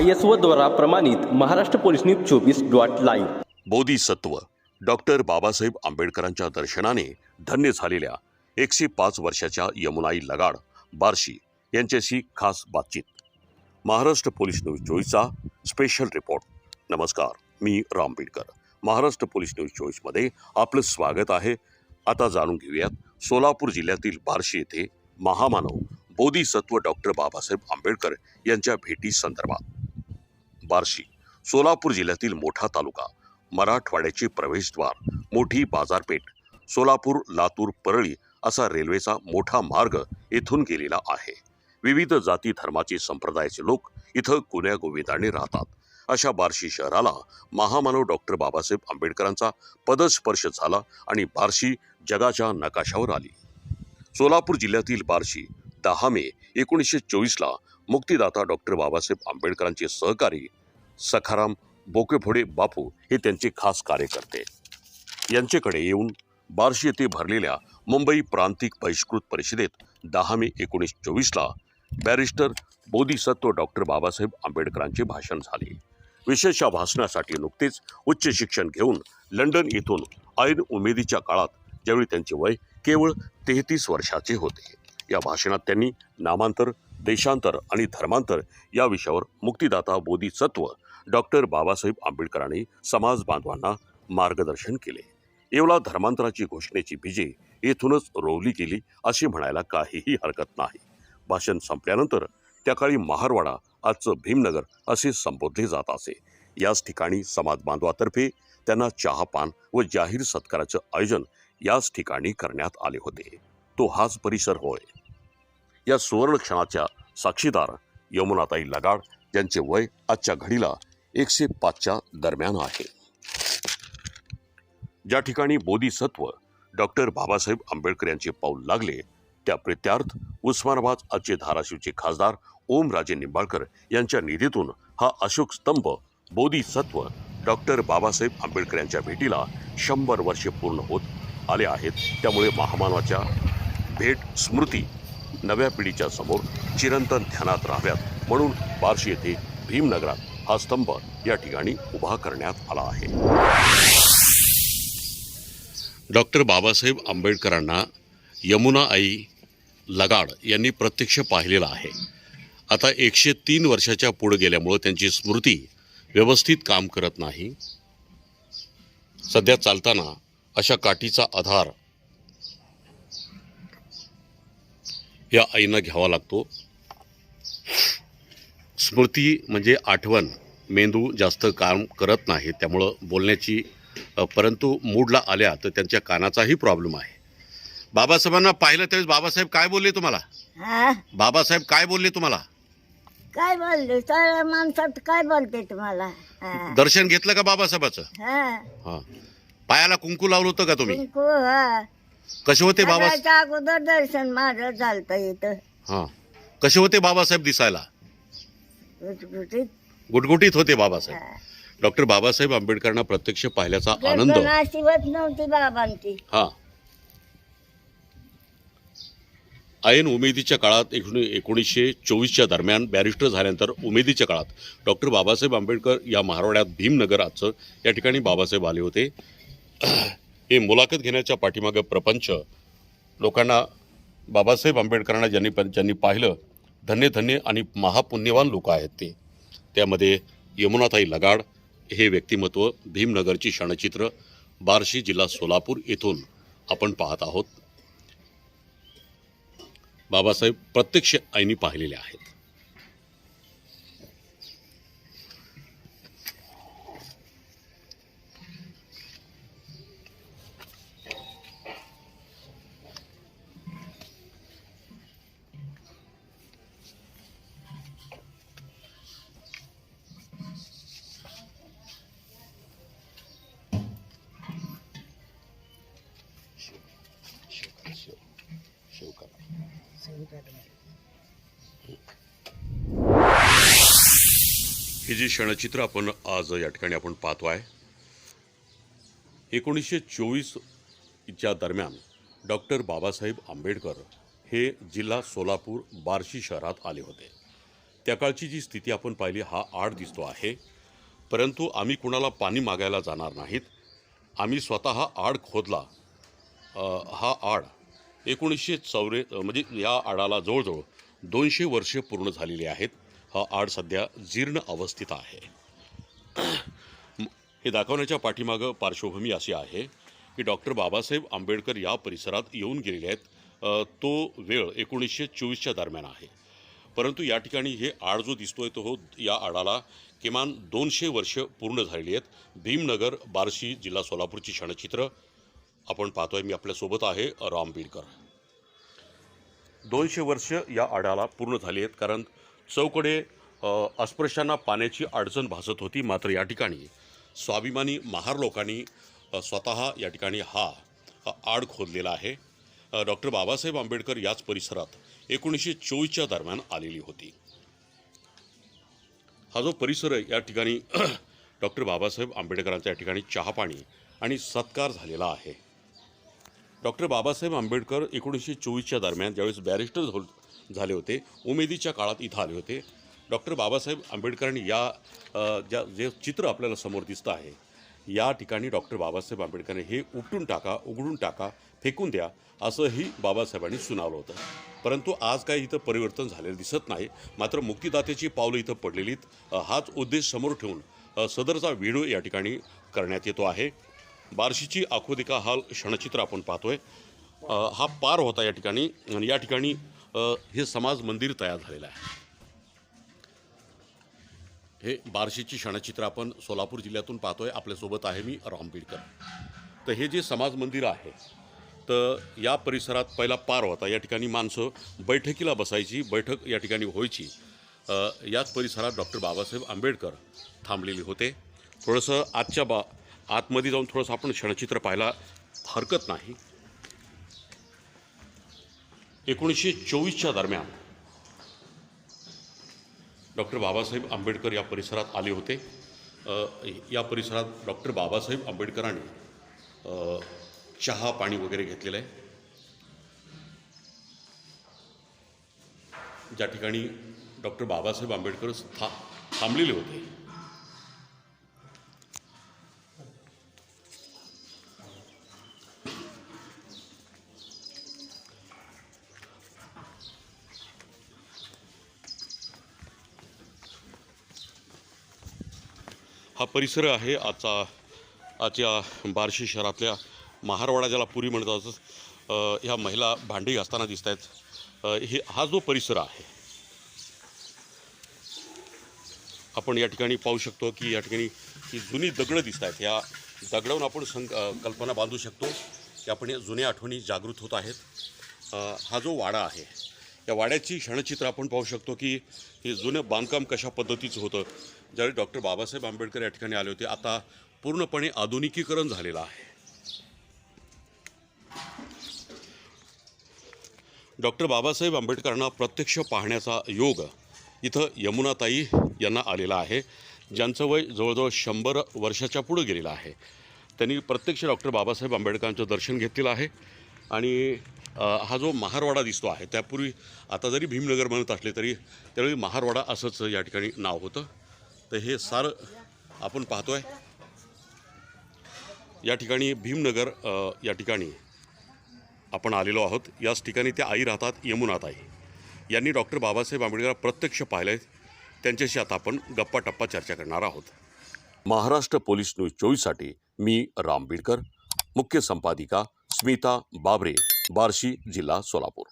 I S O द्वारा प्रमाणित Maharashtra police news चोवीस dot live. Bodhisattva. Doctor Babasaheb आंबेडकरांच्या दर्शनाने धन्य झालेल्या एकशे पाच वर्षाच्या यमुनाई लगाड बार्शी यांच्याशी खास बातचीत. महाराष्ट्र पोलीस न्यूज चोवीसचा स्पेशल रिपोर्ट नमस्कार मी राम बिडकर महाराष्ट्र पोलीस न्यूज चोवीसमध्ये आपलं स्वागत आहे. आता जाणून घेऊयात सोलापूर जिल्ह्यातील बार्शी येथे महामानव बोधिसत्व डॉक्टर बाबासाहेब आंबेडकर यांच्या भेटी संदर्भात. बार्शी सोलापूर जिल्ह्यातील मोठा तालुका मराठवाड्याचे प्रवेशद्वार मोठी बाजारपेठ सोलापूर लातूर परळी असा रेल्वेचा मोठा मार्ग येथून गेलेला आहे. विविध जाती धर्माचे संप्रदायाचे लोक इथं गुन्ह्या गोविंदाने राहतात. अशा बार्शी शहराला महामानव डॉक्टर बाबासाहेब आंबेडकरांचा पदस्पर्श झाला आणि बार्शी जगाच्या नकाशावर आली. सोलापूर जिल्ह्यातील बार्शी दहा मे एकोणीसशे चोवीसला मुक्तिदाता डॉक्टर बाबासाहेब आंबेडकरांचे सहकारी सखाराम बोकेफोडे बापू हे त्यांचे खास कार्यकर्ते. यांच्याकडे येऊन बार्शी येथे भरलेल्या मुंबई प्रांतिक बहिष्कृत परिषदेत दहा मे एकोणीस चोवीसला बॅरिस्टर बोधिसत्व डॉक्टर बाबासाहेब आंबेडकरांचे भाषण झाले. विशेष भाषणासाठी नुकतेच उच्च शिक्षण घेऊन लंडन येथून ऐन उमेदीच्या काळात ज्यावेळी त्यांचे वय केवळ तेहतीस वर्षाचे होते या भाषणात त्यांनी नामांतर देशांतर आणि धर्मांतर या विषयावर मुक्तिदाता बोधिसत्व डॉक्टर बाबासाहेब आंबेडकरांनी समाज बांधवांना मार्गदर्शन केले. येवला धर्मांतराची घोषणेची बीजे येथूनच रोवली गेली असे म्हणायला काहीही हरकत नाही. भाषण संपल्यानंतर त्या काळी महारवाडा आजचं भीमनगर असे संबोधले जात असे. याच ठिकाणी समाज बांधवातर्फे त्यांना चहापान व जाहीर सत्काराचं आयोजन याच ठिकाणी करण्यात आले होते. तो हाच परिसर होय. या सुवर्ण क्षणाच्या साक्षीदार यमुनाताई लगाड यांचे वय आजच्या घडीला एकशे पाचच्या दरम्यान आहे. ज्या ठिकाणी बोधिसत्व डॉक्टर बाबासाहेब आंबेडकर यांचे पाऊल लागले त्या प्रित्यार्थ उस्मानाबाद आजचे धाराशिवचे खासदार ओमराजे निंबाळकर यांच्या निधीतून हा अशोक स्तंभ बोधिसत्व डॉक्टर बाबासाहेब आंबेडकर यांच्या भेटीला शंभर वर्षे पूर्ण होत आले आहेत. त्यामुळे महामानवाच्या भेट स्मृती नव्या पिढीच्या समोर चिरंतन ध्यानात राहाव्यात म्हणून बार्शी येथे भीमनगरात हा स्तंभ या ठिकाणी उभा करण्यात आला आहे. डॉक्टर बाबासाहेब आंबेडकरांना यमुना आई लगाड यांनी प्रत्यक्ष पाहिलेला आहे. आता एकशे तीन वर्षाच्या पुढे गेल्यामुळं त्यांची स्मृती व्यवस्थित काम करत नाही. सध्या चालताना अशा काठीचा आधार या आईनं घ्यावा लागतो. स्मृती म्हणजे आठवण. मेंदू जास्त काम करत नाही त्यामुळं बोलण्याची परंतु मूडला आल्या तर त्यांच्या कानाचाही प्रॉब्लेम आहे. बाबासाहेबांना पाहिलं त्यावेळेस बाबासाहेब काय बोलले तुम्हाला? हा? बाबासाहेब काय बोलले तुम्हाला? काय बोलले? तर माणसात काय बोलते तुम्हाला? हा. दर्शन घेतलं का बाबासाहेबाचं? हा. हा. पायाला कुंकू लावलं होतं का तुम्ही? कुंकू हा. कसे होते बाबा सगळ्याच्या अगोदर दर्शन माझं झालतं इथं. हा. कसे होते बाबासाहेब दिसायला? गुटगुटीत. होते बाबासाहेब. डॉक्टर बाबासाहेब आंबेडकरांना प्रत्यक्ष पाहिल्याचा आनंद. नव्हती बाबांची. हा. ऐन उमेदीच्या काळात एकूण एकोणीसशे चोवीसच्या दरम्यान बॅरिस्टर झाल्यानंतर उमेदीच्या काळात डॉक्टर बाबासाहेब आंबेडकर या महाराष्ट्रात भीमनगर आजचं या ठिकाणी बाबासाहेब आले होते. हे मुलाखत घेण्याच्या पाठीमागं प्रपंच. लोकांना बाबासाहेब आंबेडकरांना ज्यांनी ज्यांनी पाहिलं धन्य धन्य आणि महापुण्यवान लोक आहेत ते. त्यामध्ये यमुनाताई लगाड हे व्यक्तिमत्व भीमनगरची क्षणचित्र बार्शी जिल्हा सोलापूर येथून आपण पाहत आहोत. बाबासाहेब प्रत्यक्ष आईनी पाहिलेले आहेत. हे जे क्षणचित्र आपण आज या ठिकाणी आपण पाहतो आहे एकोणीसशे चोवीसच्या दरम्यान डॉक्टर बाबासाहेब आंबेडकर हे जिल्हा सोलापूर बार्शी शहरात आले होते. त्या काळची जी स्थिती आपण पाहिली हा आड दिसतो आहे. परंतु आम्ही कुणाला पाणी मागायला जाणार नाहीत. आम्ही स्वतः आड खोदला. हा आड एकोणीसशे चौरे म्हणजे या आडाला जवळजवळ दोनशे वर्षे पूर्ण झालेली आहेत. हा आड सध्या जीर्ण अवस्थेत आहे. हे दाखवण्याच्या पाठीमागं पार्श्वभूमी अशी आहे की डॉक्टर बाबासाहेब आंबेडकर या परिसरात येऊन गेलेले आहेत. तो वेळ एकोणीसशे चोवीसच्या दरम्यान आहे. परंतु या ठिकाणी हे आड जो दिसतोय तो हो या आडाला किमान दोनशे वर्ष पूर्ण झालेली आहेत. भीमनगर बार्शी जिल्हा सोलापूरची क्षणचित्र आपण पाहतोय मी आपल्यासोबत आहे राम बीडकर. दोनशे वर्ष या आडाला पूर्ण झाली आहेत कारण चौकडे अस्पृश्यांना पाण्याची अडचण भासत होती मात्र या ठिकाणी. स्वाभिमानी महार लोकांनी स्वतः या ठिकाणी हा आड खोदलेला आहे. डॉक्टर बाबासाहेब आंबेडकर याच परिसरात एकोणीसशे चोवीसच्या दरम्यान आलेली होती. हा जो परिसर आहे या ठिकाणी डॉक्टर बाबासाहेब आंबेडकरांच्या या ठिकाणी चहापाणी आणि सत्कार झालेला आहे. डॉक्टर बाबासाहेब आंबेडकर एकोणीसशे चोवीसच्या दरम्यान ज्यावेळेस बॅरिस्टर झो झाले होते उमेदीच्या काळात इथं आले होते. डॉक्टर बाबासाहेब आंबेडकरांनी या ज्या जे चित्र आपल्याला समोर दिसतं आहे या ठिकाणी डॉक्टर बाबासाहेब आंबेडकरांनी हे उपटून टाका उघडून टाका फेकून द्या असंही बाबासाहेबांनी सुनावलं होतं. परंतु आज काही इथं परिवर्तन झालेलं दिसत नाही. मात्र मुक्तिदात्याची पावलं इथं पडलेलीत. हाच उद्देश समोर ठेवून सदरचा व्हिडिओ या ठिकाणी करण्यात येतो आहे. बार्शीची आखोदिका हाल क्षणचित्र आपण पाहतोय. हा पार होता या ठिकाणी आणि या ठिकाणी हे समाज मंदिर तयार झालेलं आहे. हे बार्शीची क्षणचित्र आपण सोलापूर जिल्ह्यातून पाहतोय. आपल्यासोबत आहे मी राम बीडकर. तर हे जे समाज मंदिर आहे तर या परिसरात पहिला पार होता. या ठिकाणी माणसं बैठकीला बसायची बैठक या ठिकाणी व्हायची. याच परिसरात डॉक्टर बाबासाहेब आंबेडकर थांबलेले होते. थोडंसं आजच्या बा आतमध्ये जाऊन थोडंसं आपण क्षणचित्र पाहायला हरकत नाही. एकोणीसशे चोवीसच्या दरम्यान डॉक्टर बाबासाहेब आंबेडकर या परिसरात आले होते. या परिसरात डॉक्टर बाबासाहेब आंबेडकरांनी चहा पाणी वगैरे घेतलेलं आहे. ज्या ठिकाणी डॉक्टर बाबासाहेब आंबेडकर था थांबलेले होते. हा परिसर आहे आजचा आजच्या बार्शी शहरातल्या महारवाडा ज्याला पुरी म्हणतात ह्या महिला भांडी घासताना दिसत आहेत हे हा जो परिसर आहे आपण या ठिकाणी पाहू शकतो की या ठिकाणी ही जुनी दगडं दिसत आहेत या दगडावरून आपण सं कल्पना बांधू शकतो की आपण या जुन्या आठवणी जागृत होत आहेत. हा जो वाडा आहे या वाड्याची क्षणचित्र आपण पाहू शकतो की हे जुनं बांधकाम कशा पद्धतीचं होतं. ज्यावेळी डॉक्टर बाबासाहेब आंबेडकर या ठिकाणी आले होते आता पूर्णपणे आधुनिकीकरण झालेलं आहे. डॉक्टर बाबासाहेब आंबेडकरांना प्रत्यक्ष पाहण्याचा योग इथं यमुनाताई यांना आलेला आहे ज्यांचं वय जवळजवळ शंभर वर्षाच्या पुढं गेलेलं आहे. त्यांनी प्रत्यक्ष डॉक्टर बाबासाहेब आंबेडकरांचं दर्शन घेतलेलं आहे आणि हा जो महारवाडा दिसतो आहे त्यापूर्वी आता जरी भीमनगर म्हणत असले तरी त्यावेळी महारवाडा असंच या ठिकाणी नाव होतं. तर हे सारं आपण पाहतो आहे या ठिकाणी भीमनगर या ठिकाणी आपण आलेलो आहोत. याच ठिकाणी त्या आई राहतात यमुनाताई यांनी डॉक्टर बाबासाहेब आंबेडकर प्रत्यक्ष पाहिले त्यांच्याशी आता आपण गप्पा टप्पा चर्चा करणार आहोत. महाराष्ट्र पोलीस न्यूज चोवीससाठी मी रामबीडकर मुख्य संपादिका स्मिता बाबरे बार्शी जिल्हा सोलापूर.